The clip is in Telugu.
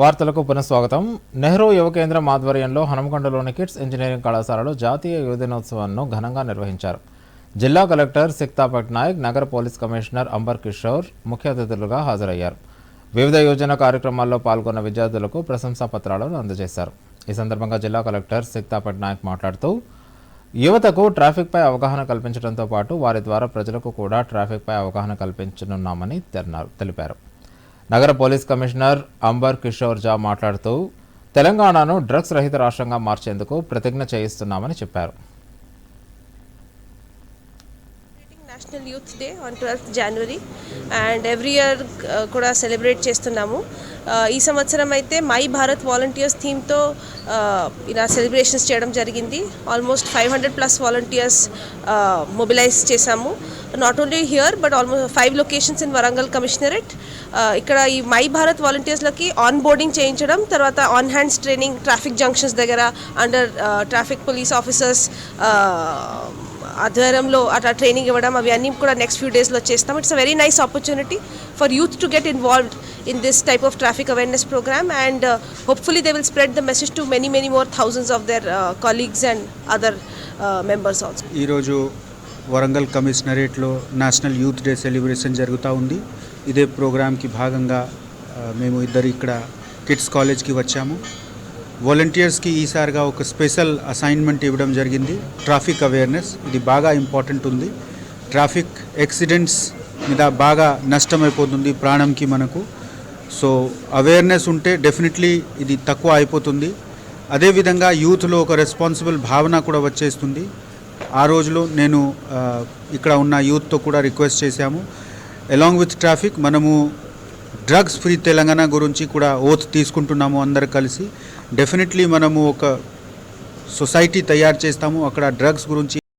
వార్తలకు పునఃస్వాగతం. నెహ్రూ యువ కేంద్రం ఆధ్వర్యంలో హనుమకొండలోని కిడ్స్ ఇంజనీరింగ్ కళాశాలలో జాతీయ యువ దినోత్సవాన్ని ఘనంగా నిర్వహించారు. జిల్లా కలెక్టర్ సిక్తా పట్నాయక్ నగర పోలీస్ కమిషనర్ అంబర్ కిషోర్ ముఖ్య అతిథులుగా హాజరయ్యారు. వివిధ యోజన కార్యక్రమాల్లో పాల్గొన్న విద్యార్థులకు ప్రశంసా పత్రాలను అందజేశారు. ఈ సందర్భంగా జిల్లా కలెక్టర్ సిక్తా పట్నాయక్ మాట్లాడుతూ యువతకు ట్రాఫిక్పై అవగాహన కల్పించడంతో పాటు వారి ద్వారా ప్రజలకు కూడా ట్రాఫిక్పై అవగాహన కల్పించనున్నామని తెన్నారు తెలిపారు. నగర పోలీస్ కమిషనర్ అంబర్ కిషోర్ జా మాట్లాడుతూ తెలంగాణను డ్రగ్స్ రహిత రాష్ట్రంగా మార్చేందుకు ప్రతిజ్ఞ చేయిస్తున్నామని చెప్పారు. National youth day on twelfth January and every year కూడా సెలబ్రేట్ చేస్తున్నాము. Uh, ఈ సంవత్సరం అయితే మై భారత్ వాలంటీర్స్ థీమ్తో uh, ఇలా సెలబ్రేషన్స్ చేయడం జరిగింది. Almost five hundred plus volunteers mobilize చేశాము. Not only here but almost five locations in Warangal commissionerate ఇక్కడ ఈ మై భారత్ వాలంటీర్స్లకి ఆన్ బోర్డింగ్ చేయించడం తర్వాత on hands training traffic junctions దగ్గర అండర్ ట్రాఫిక్ పోలీస్ ఆఫీసర్స్ ఆధ్వర్యంలో అట్లా ట్రైనింగ్ ఇవ్వడం అవి అన్నీ కూడా నెక్స్ట్ ఫ్యూ డేస్లో చేస్తాం. It's a very nice opportunity for youth to get involved in this type of traffic awareness program and hopefully they will spread the message to many many more thousands of their colleagues and other members also ఈరోజు వరంగల్ కమిషనరేట్లో నేషనల్ యూత్ డే సెలబ్రేషన్ జరుగుతూ ఉంది. ఇదే ప్రోగ్రాంకి భాగంగా మేము ఇద్దరు ఇక్కడ కిడ్స్ కాలేజ్కి వచ్చాము. వాలంటీర్స్కి ఈసారిగా ఒక స్పెషల్ అసైన్మెంట్ ఇవ్వడం జరిగింది. ట్రాఫిక్ అవేర్నెస్ ఇది బాగా ఇంపార్టెంట్ ఉంది. ట్రాఫిక్ యాక్సిడెంట్స్ మీద బాగా నష్టమైపోతుంది ప్రాణంకి మనకు. సో అవేర్నెస్ ఉంటే డెఫినెట్లీ ఇది తక్కువ అయిపోతుంది. అదేవిధంగా యూత్లో ఒక రెస్పాన్సిబుల్ భావన కూడా వచ్చేస్తుంది. ఆ రోజులో నేను ఇక్కడ ఉన్న యూత్తో కూడా రిక్వెస్ట్ చేశాము. అలాంగ్ విత్ ట్రాఫిక్ మనము డ్రగ్స్ ఫ్రీ తెలంగాణ గురించి కూడా ఓత్ తీసుకుంటున్నాము అందరు కలిసి. డెఫినెట్లీ మనము ఒక సొసైటీ తయారు చేస్తాము. అక్కడ డ్రగ్స్ గురించి